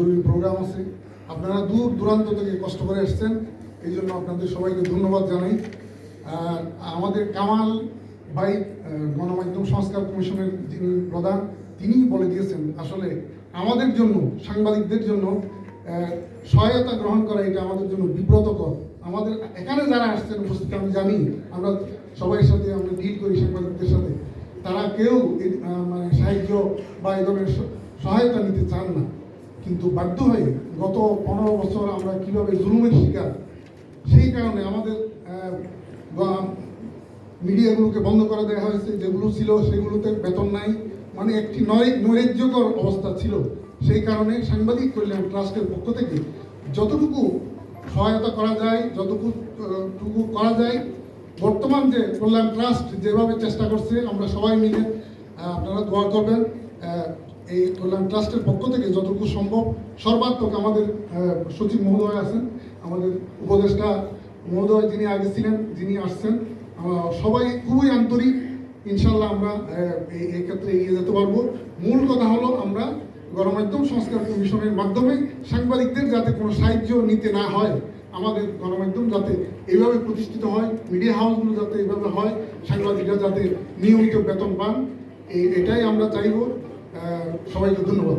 জরুরি প্রোগ্রাম আছে। আপনারা দূর দূরান্ত থেকে কষ্ট করে এসছেন, এই জন্য আপনাদের সবাইকে ধন্যবাদ জানাই। আর আমাদের কামাল ভাই গণমাধ্যম সংস্কার কমিশনের যিনি প্রধান, তিনিই বলে দিয়েছেন, আসলে আমাদের জন্য, সাংবাদিকদের জন্য সহায়তা গ্রহণ করা এটা আমাদের জন্য বিব্রতকর। আমাদের এখানে যারা আসছেন, উপস্থিত, আমি জানি, আমরা সবাই সাথে, আমরা ডিল করি সাংবাদিকদের সাথে, তারা কেউ মানে সাহায্য বা এই ধরনের সহায়তা নিতে চান না। কিন্তু বাধ্য হয়ে গত পনেরো বছর আমরা কীভাবে জুলুমের শিকার, সেই কারণে আমাদের মিডিয়াগুলোকে বন্ধ করে দেওয়া হয়েছে, যেগুলো ছিল সেগুলোতে বেতন নাই মানে একটি নৈরাজ্যকর অবস্থা ছিল। সেই কারণে সাংবাদিক কল্যাণ ট্রাস্টের পক্ষ থেকে যতটুকু সহায়তা করা যায়, যতটুকু করা যায়, বর্তমান যে কল্যাণ ট্রাস্ট যেভাবে চেষ্টা করছে, আমরা সবাই মিলে আপনারা দোয়া করবেন। এই কল্যাণ ট্রাস্টের পক্ষ থেকে যতটুকু সম্ভব সর্বাত্মক আমাদের সচিব মহোদয় আছেন, আমাদের উপদেষ্টা মহোদয় যিনি আগে ছিলেন, যিনি আসছেন সবাই খুবই আন্তরিক। ইনশাল্লাহ আমরা এই ক্ষেত্রে এগিয়ে যেতে পারব। মূল কথা হলো আমরা গণমাধ্যম সংস্কার কমিশনের মাধ্যমে সাংবাদিকদের যাতে কোনো সাহায্য নিতে না হয়, আমাদের গণমাধ্যম যাতে এইভাবে প্রতিষ্ঠিত হয়, মিডিয়া হাউসগুলো যাতে এইভাবে হয়, সাংবাদিকরা যাতে নিয়মিত বেতন পান এটাই আমরা চাইব। সবাইকে ধন্যবাদ।